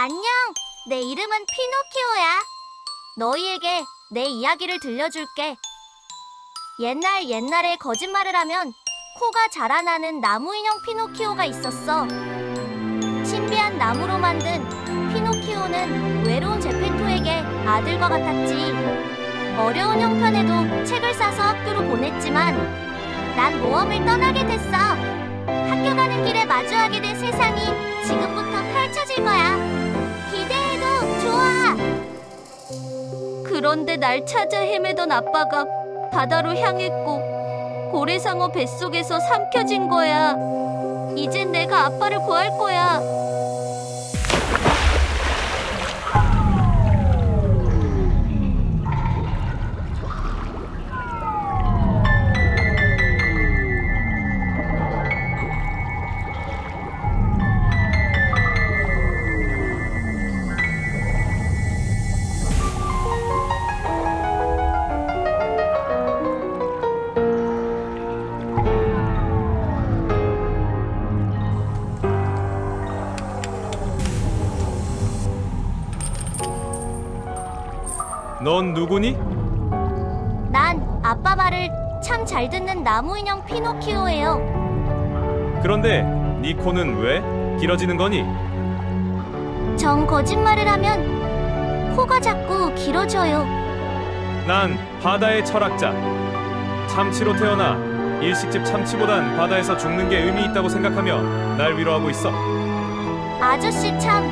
안녕! 내 이름은 피노키오야. 너희에게 내 이야기를 들려줄게. 옛날 옛날에 거짓말을 하면 코가 자라나는 나무 인형 피노키오가 있었어. 신비한 나무로 만든 피노키오는 외로운 제페토에게 아들과 같았지. 어려운 형편에도 책을 사서 학교로 보냈지만 난 모험을 떠나게 됐어. 학교 가는 길에 마주하게 된 세상이 지금부터 8 그런데 날 찾아 헤매던 아빠가 바다로 향했고 고래상어 뱃속에서 삼켜진 거야. 이젠 내가 아빠를 구할 거야. 넌 누구니? 난 아빠 말을 참 잘 듣는 나무 인형 피노키오예요. 그런데 네 코는 왜 길어지는 거니? 정 거짓말을 하면 코가 자꾸 길어져요. 난 바다의 철학자. 참치로 태어나 일식집 참치보단 바다에서 죽는 게 의미 있다고 생각하며 날 위로하고 있어. 아저씨 참.